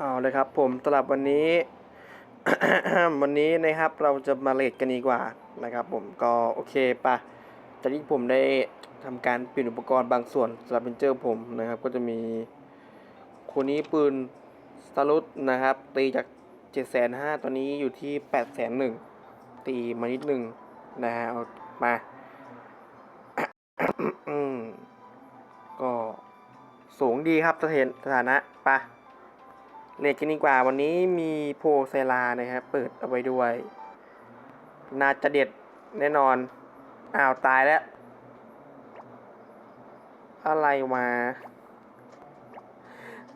เอาเลยครับผมสำหรับวันนี้ วันนี้นะครับเราจะมาเลทกันดีกว่านะครับ ผมก็โอเคปะจากที่ผมได้ทำการเปลี่ยนอุปกรณ์บางส่วนสำหรับเป็นเจอร์ผมนะครับ ก็จะมีคนนี้ปืนสตารุตนะครับ ตีจากเจ็ดแสนห้าตอนนี้อยู่ที่แปดแสนหนึ่งตีมานิดหนึ่งนะฮะเอามาอืมก็สูงดีครับสถานสถานะปะ เลทกันดีกว่าวันนี้มีโพไซลานะครับ เปิดเอาไว้ด้วย น่าจะเด็ดแน่นอน อ้าวตายแล้ว อะไรมา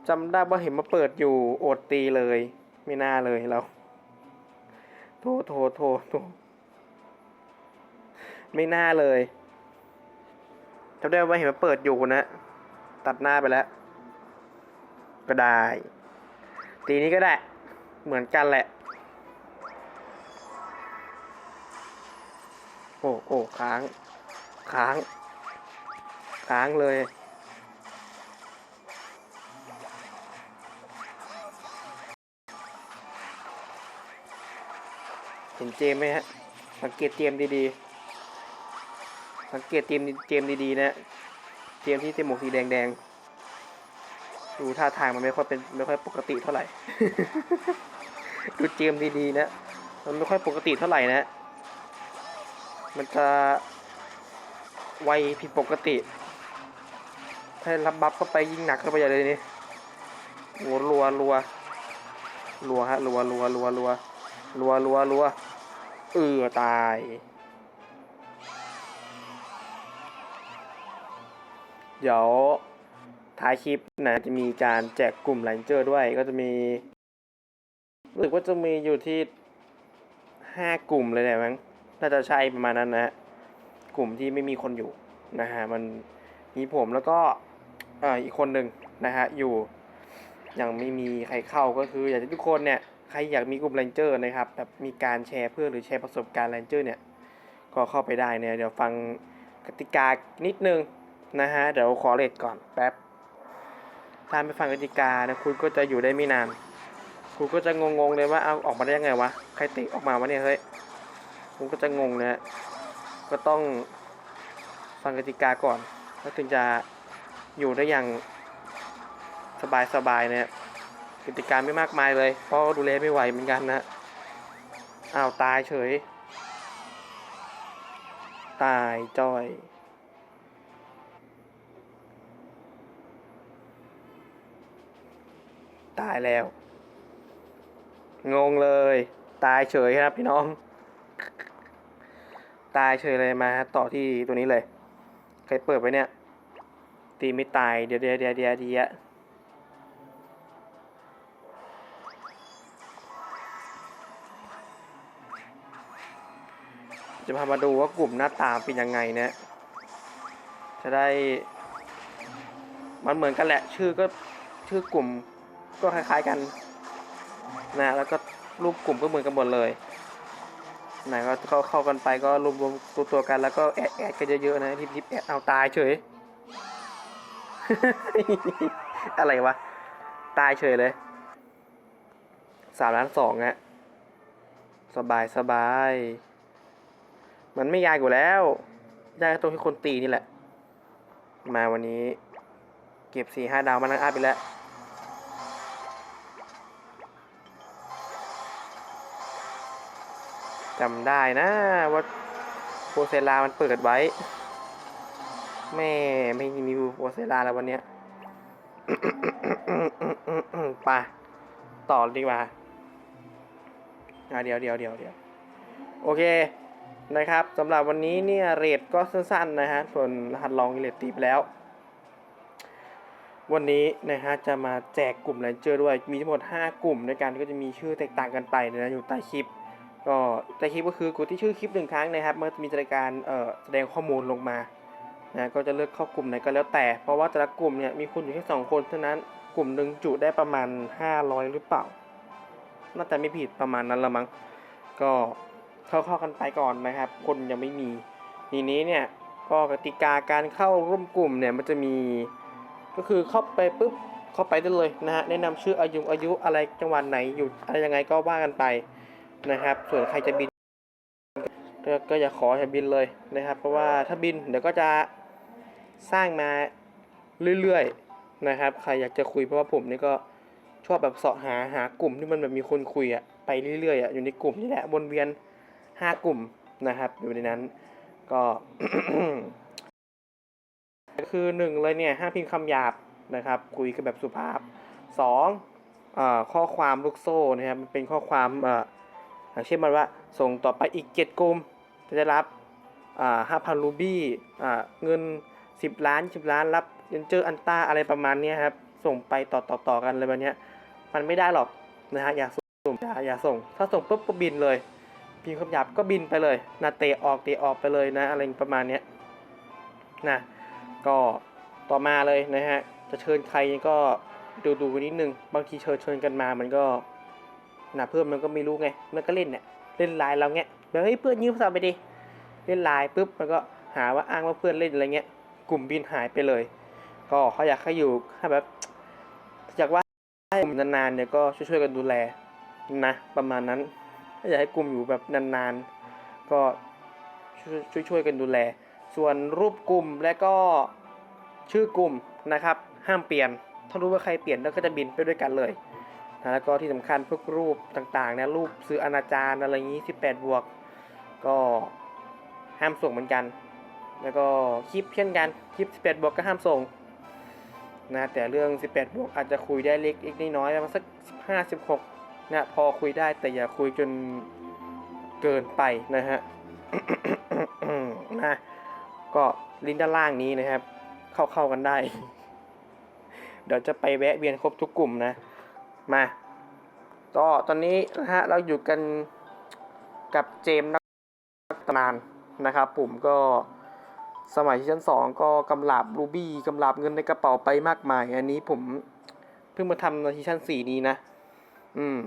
จำได้ว่าเห็นมาเปิดอยู่อดตีเลย ไม่น่าเลยเรา โทโทโทโทไม่น่าเลยจำได้ว่าเห็นมาเปิดอยู่นะ ตัดหน้าไปแล้ว ก็ได้ ตีนี้ก็ได้ เหมือนกันแหละ โอ้โอ้ค้าง ค้าง ค้างเลย เห็นเจมไหมฮะ สังเกตเจมดีๆ สังเกตเจมเจมดีๆนะ เจมที่เต็มหมวกสีแดงๆ ดูท่าทางมันไม่ค่อยเป็นไม่ค่อยปกติเท่าไหร่ ดูเจมดีๆนะ มันไม่ค่อยปกติเท่าไหร่นะ มันจะไวผิดปกติ ถ้ารับบัฟเข้าไปยิ่งหนักเข้าไปใหญ่เลยนี่โหัวรัวรัวรัวฮะรัวรัวรัวรัวรัวรัวรัวเออตายเดี๋ยว ท้ายคลิปนะจะมีการแจกกลุ่มไลนเจอร์ด้วยก็จะมีรู้สึกว่าจะมีอยู่ที่ห้ากลุ่มเลยแหละมั้งน่าจะใช่ประมาณนั้นนะกลุ่มที่ไม่มีคนอยู่นะฮะมันมีผมแล้วก็ออีกคนหนึ่งนะฮะอยู่ยังไม่มีใครเข้าก็คือ อยากให้ทุกคนเนี่ยใครอยากมีกลุ่มไลนเจอร์นะครับแบบมีการแชร์เพื่อหรือแชร์ประสบการณ์ไลนเจอร์เนี่ยก็เข้าไปได้เนี่ยเดี๋ยวฟังกติกานิดนึงนะฮะเดี๋ยวขอเลทก่อนแป๊บ ถ้าไม่ฟังกติกานะคุณก็จะอยู่ได้ไม่นาน คุณก็จะงงๆเลยว่าเอาออกมาได้ยังไงวะ ใครติออกมาวะเนี่ยเฮ้ย คุณก็จะงงนะฮะก็ต้องฟังกติกาก่อน แล้วถึงจะอยู่ได้อย่างสบายๆเนี่ยกติกาไม่มากมายเลย เพราะดูแลไม่ไหวเหมือนกันนะอ้าวตายเฉย ตายจ้อย ตายแล้ว งงเลย ตายเฉยครับพี่น้อง ตายเฉยเลยมา ต่อที่ตัวนี้เลย ใครเปิดไปเนี่ย ตีไม่ตายเดี๋ยวเดี๋ยวเดี๋ยวเดี๋ยวเดี๋ยวจะพามาดูว่ากลุ่มหน้าตาเป็นยังไงนะ จะได้ มันเหมือนกันแหละ ชื่อก็ชื่อกลุ่ม ก็คล้ายๆกันนะแล้วก็รูปกลุ่มก็เหมือนกันหมดเลยไหนก็เข้าเข้ากันไปก็รวมรวมตัวตัวกันแล้วก็แอดแอดกันเยอะๆนะทิปทิปแอดเอาตายเฉย อะไรวะ ตายเฉยเลยสามล้านสองอะสบายสบาย มันไม่ยากอยู่แล้วยากตรงที่คนตีนี่แหละ มาวันนี้ เก็บสี่ห้าดาวมานั่งอัพไปแล้ว จำได้นะว่าโปเซลามันเปิดไว้ แม่ไม่มีโปเซลาแล้ววันเนี้ยไปต่อดีกว่าอะเดี๋ยวเดี๋ยวเดี๋ยวเดี๋ยวโอเคนะครับสำหรับวันนี้เนี่ยเรทก็สั้นๆนะฮะส่วนรหัสลองเรทตีไปแล้ว วันนี้นะฮะจะมาแจกกลุ่มแรนเจอร์ด้วยมีทั้งหมด 5 กลุ่มด้วยกันก็จะมีชื่อแตกต่างกันไปนะอยู่ใต้คลิป ก็ใต้คลิปก็คือกดที่ชื่อคลิปหนึ่งครั้งนะครับมันจะมีรายการเอ่อแสดงข้อมูลลงมานะก็จะเลือกเข้ากลุ่มไหนก็แล้วแต่ เพราะว่าแต่ละกลุ่มเนี่ยมีคนอยู่แค่สองคนเท่านั้นกลุ่มหนึ่งจุได้ประมาณ 500 หรือเปล่า น่าจะไม่ผิดประมาณนั้นละมั้งก็เข้าๆกันไปก่อนนะครับ คนยังไม่มีทีนี้เนี่ยก็กติกาการเข้าร่วมกลุ่มเนี่ยมันจะมีก็คือเข้าไปปุ๊บเข้าไปได้เลยนะฮะแนะนำชื่ออายุอายุอะไรจังหวัดไหนอยู่อะไรยังไงก็ว่ากันไป นะครับ ส่วนใครจะบินก็ก็อย่าขออย่าบินเลยนะครับ เพราะว่าถ้าบินเดี๋ยวก็จะสร้างมาเรื่อยๆนะครับ ใครอยากจะคุยเพราะว่าผมนี่ก็ชอบแบบเสาะหาหากลุ่มที่มันแบบมีคนคุยอะไปเรื่อยๆอะอยู่ในกลุ่มนี่แหละวนเวียนห้ากลุ่มนะครับ อยู่ในนั้นก็คือหนึ่งเลยเนี่ยห้ามพิมพ์คำหยาบนะครับ คุยกันแบบสุภาพสองเอ่อข้อความลูกโซ่นะครับมันเป็นข้อความเอย่างเช่นมันว่าส่งต่อไปอีกเจ็ดกลุ่มจะได้รับอ่าห้าพันรูบี้อ่าเงินสิบล้านสิบล้านรับเงินเจออันต้าอะไรประมาณนี้ครับ ส่งไปต่อต่อต่อกันเลยแบบนี้มันไม่ได้หรอกนะฮะอย่าส่งอย่าอย่าส่ง ถ้าส่งปุ๊บก็บินเลยพิมพ์คำหยาบก็บินไปเลยนะเตะออกเตะออกไปเลยนะอะไรประมาณนี้นะก็ต่อมาเลยนะฮะจะเชิญใครก็ดูดูนิดนึงบางทีเชิญเชิญกันมามันก็ นะเพื่อนมันก็ไม่รู้ไง มันก็เล่นเนี่ยเล่นไลน์เราเงี้ยแบบเฮ้ยเพื่อนยืมโทรศัพท์ไปดิเล่นไลน์ปุ๊บมันก็หาว่าอ้างว่าเพื่อนเล่นอะไรเงี้ย กลุ่มบินหายไปเลย ก็เขาอยากให้อยู่ให้แบบอยากว่าให้กลุ่มนานๆเนี่ยก็ช่วยๆกันดูแลนะประมาณนั้นถ้าอยากให้กลุ่มอยู่แบบนานๆ ก็ช่วยช่วยๆกันดูแล ส่วนรูปกลุ่มและก็ชื่อกลุ่มนะครับ ห้ามเปลี่ยน ถ้ารู้ว่าใครเปลี่ยนแล้วก็จะบินไปด้วยกันเลย นะแล้วก็ที่สำคัญพวกรูปต่างๆนะรูปสื่ออนาจารอะไรอย่างนี้ 18 บวก ก็ห้ามส่งเหมือนกัน แล้วก็คลิปเช่นกันคลิป 18 บวกก็ห้ามส่งนะแต่เรื่อง 18 บวกอาจจะคุยได้เล็กเล็กน้อยๆประมาณสัก 15 16นะพอคุยได้แต่อย่าคุยจนเกินไปนะฮะนะก็ลิงก์ด้านล่างนี้นะครับ เข้าเข้ากันได้ เดี๋ยวจะไปแวะเวียนครบทุกกลุ่มนะ มาก็ตอนนี้นะฮะเราอยู่กันกับเจมส์นักตำนานนะครับผมก็สมัยที่ชั้นสองก็กำลาบรูบี้กำลาบเงินในกระเป๋าไปมากมาย อันนี้ผมเพิ่งมาทำในที่ชั้นสี่นี้นะ อืม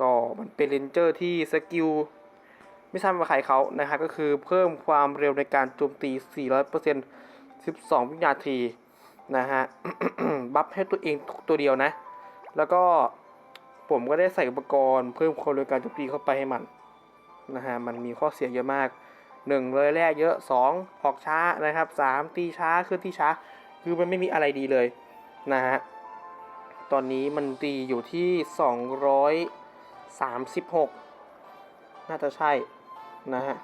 ก็มันเป็นเรนเจอร์ที่สกิลไม่ทราบว่าใครเขานะครับก็คือเพิ่มความเร็วในการโจมตี 400% 12 วินาทีนะฮะ บัฟให้ตัวเองทุกตัวเดียวนะ แล้วก็ ผมก็ได้ใส่อุปกรณ์เพิ่มความเร็วการโจมตีเข้าไปให้มันนะฮะมันมีข้อเสียเยอะมาก 1 เลยแรกเยอะ 2 ออกช้านะครับ 3 ตีช้าเคลื่อนที่ช้า คือมันไม่มีอะไรดีเลยนะฮะตอนนี้มันตีอยู่ที่ 236 น่าจะใช่นะฮะ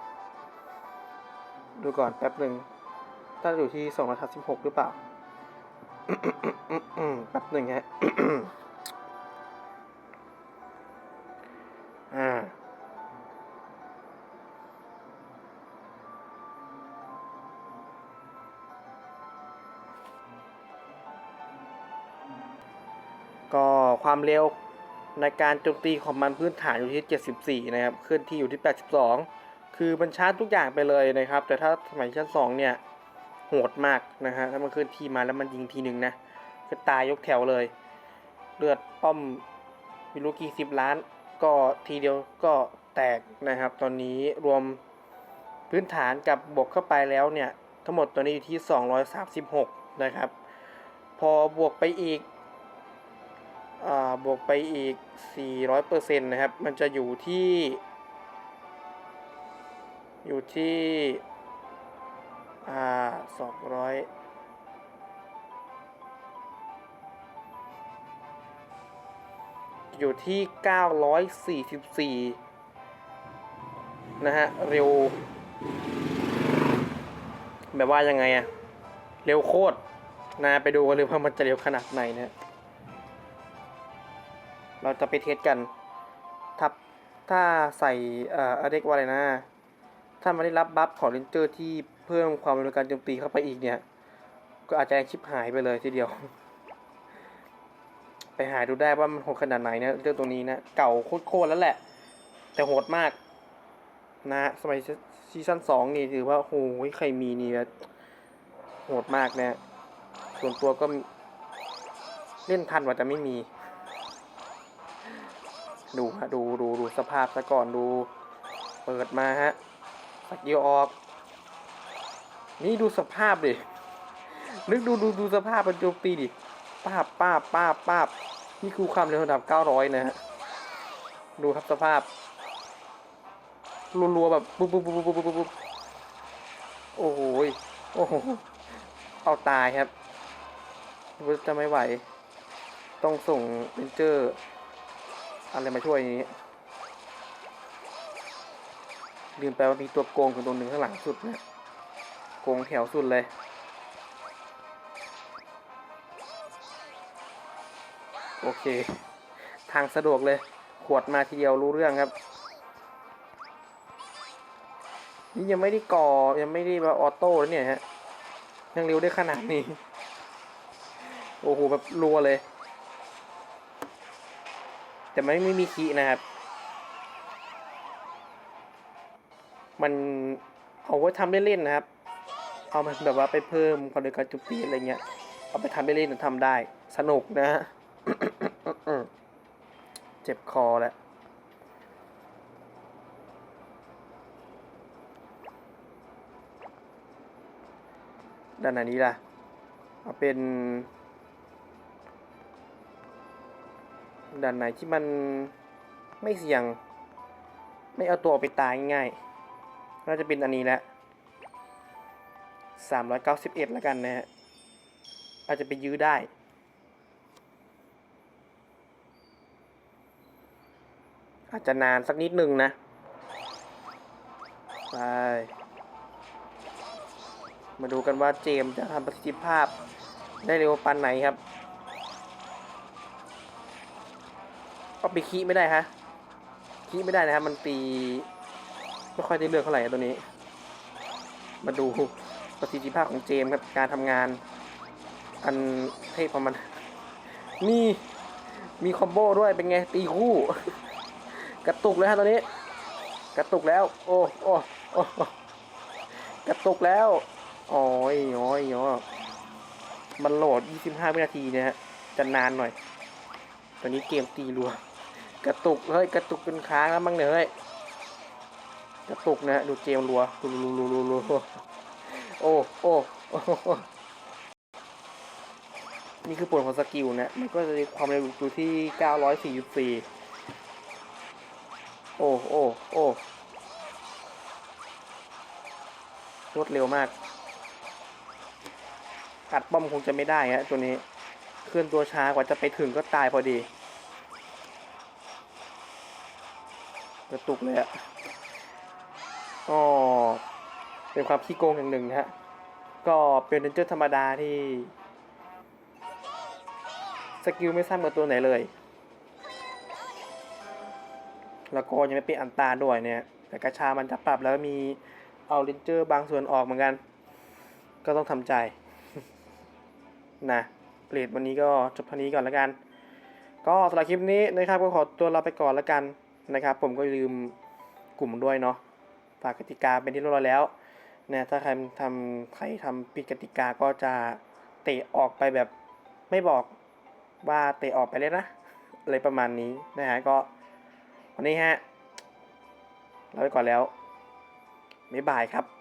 ดูก่อนแป๊บหนึ่งน่าจะอยู่ที่ 236 หรือเปล่าแป๊บหนึ่งฮะ ความเร็วในการโจมตีของมันพื้นฐานอยู่ที่ 74 นะครับขึ้นที่อยู่ที่ 82 คือมันชาร์จทุกอย่างไปเลยนะครับ แต่ถ้าสมัยชั้น 2 เนี่ยโหดมากนะฮะถ้ามันขึ้นที่มาแล้วมันยิงทีหนึ่งนะก็ตายยกแถวเลย เลือดป้อมไมีรู้กี่สิบล้าน ก็ทีเดียวก็แตกนะครับ ตอนนี้รวมพื้นฐานกับบวกเข้าไปแล้วเนี่ย ทั้งหมดตัวนี้อยู่ที่ 236 นะครับ พอบวกไปอีก บวกไปอีก 400%นะครับ มันจะอยู่ที่ อยู่ที่อ่า200อยู่ที่ 944 นะฮะ เร็ว แบบว่ายังไงอะเร็วโคตรนะไปดูกันเลยว่ามันจะเร็วขนาดไหนนะ เราจะไปเทสกันถ้าถ้าใส่เอ่ออะไรกว่าอะไรนะถ้ามันได้รับบัฟของเลนเจอร์ที่เพิ่มความเร็วในการโจมตีเข้าไปอีกเนี่ย ก็อาจจะชิบหายไปเลยทีเดียว ไปหาดูได้ว่ามันโหดขนาดไหนนะเรื่องตรงนี้นะ เก่าโคตรแล้วแหละ แต่โหดมาก นะสมัยซีซั่นสองนี่ถือว่าโหยใครมีนี่โหดมากนะ ส่วนตัวก็เล่นทันว่าแต่ไม่มี ดูฮะดูดูดูสภาพซะก่อนดู เปิดมาฮะสกิลออก นี่ดูสภาพดิ นึกดูดูดูสภาพมันโจมตีดิป้าบป้าบป้าบป้าบนี่คือความเร็วระดับ 900 นะฮะ ดูครับสภาพ รัวๆแบบปุ๊บปุ๊บปุ๊บปุ๊บปุ๊บโอ้โหโอ้โห เอาตายครับจะไม่ไหว ต้องส่งเรนเจอร์ อะไรมาช่วยอย่างนี้ลืมไปว่ามีตัวโกงอยู่ตรงหนึ่งข้างหลังสุดเนะโกงแถวสุดเลย โอเค ทางสะดวกเลย ขวดมาทีเดียวรู้เรื่องครับ นี่ยังไม่ได้ก่อ ยังไม่ได้แบบออโต้แล้วเนี่ยฮะ ยังเร็วได้ขนาดนี้ โอ้โหแบบรัวเลย แต่มันไม่มีคีนะครับ มันเอาไว้ทำเล่นๆนะครับ เอามันแบบว่าไปเพิ่มความเร็วการจุตีอะไรเงี้ย เอาไปทำเล่นๆทำได้ สนุกนะฮะเจ็บคอแล้วด้านไหนนี้ล่ะ เอาเป็น ด้านไหนที่มันไม่เสี่ยง ไม่เอาตัวไปตายง่ายน่าจะเป็นอันนี้แหละสามร้อยเก้าสิบเอ็ดแล้วกันนะฮะ อาจจะไปยื้อได้ อาจจะนานสักนิดนึงนะ ไป มาดูกันว่าเจมจะทำประสิทธิภาพได้เร็วปานไหนครับ ก็ไปคีไม่ได้ฮะคีไม่ได้นะครับมันตีไม่ค่อยได้เลือกเท่าไหร่ตัวนี้ มาดูประสิทธิภาพของเจมส์ครับการทำงาน อันเทพของมันนี่มีคอมโบด้วยเป็นไงตีคู่ กระตุกเลยฮะตอนนี้ กระตุกแล้ว โอ้โอ้โอ้กระตุกแล้วโอ้ยโอ้ยโอ้ยมันโหลด 25 วินาทีเนี่ยฮะจะนานหน่อย ตอนนี้เกมตีรัว กระตุกเฮ้ยกระตุกเป็นค้างแล้วมั้งเนี่ยเฮ้ยกระตุกนะฮะดูเกมรัวรัวรัวรัวรัวรัวโอ้โอ้โอ้โอ้นี่คือผลของสกิลนะ มันก็จะมีความเร็วอยู่ที่ 944 โอ้โอ้โอ้รวดเร็วมากอัดป้อมคงจะไม่ได้ฮะตัวนี้ เคลื่อนตัวช้ากว่าจะไปถึงก็ตายพอดี กระตุกเลยอะอ๋อเป็นความขี้โกงอย่างหนึ่งฮะ ก็เป็นเรนเจอร์ธรรมดาที่ สกิลไม่ซ้ำกับตัวไหนเลย แล้วก็ยังไม่เป็นอันตาด้วยเนี่ย แต่กระชามันจะปรับแล้วมีเอาเลนเจอร์บางส่วนออกเหมือนกัน ก็ต้องทำใจ นะเปรดวันนี้ก็จบเท่านี้ก่อนแล้วกัน ก็สำหรับคลิปนี้นะครับก็ขอตัวเราไปก่อนแล้วกัน นะครับ ผมก็ลืมกลุ่มด้วยเนาะฝากกติกาเป็นที่เรียบร้อยแล้วนะถ้าใครทำใครทำผิดกติกาก็จะเตะออกไปแบบไม่บอกว่าเตะออกไปเลยนะอะไรประมาณนี้นะฮะก็วันนี้ฮะเราไปก่อนแล้วบ๊ายบายครับ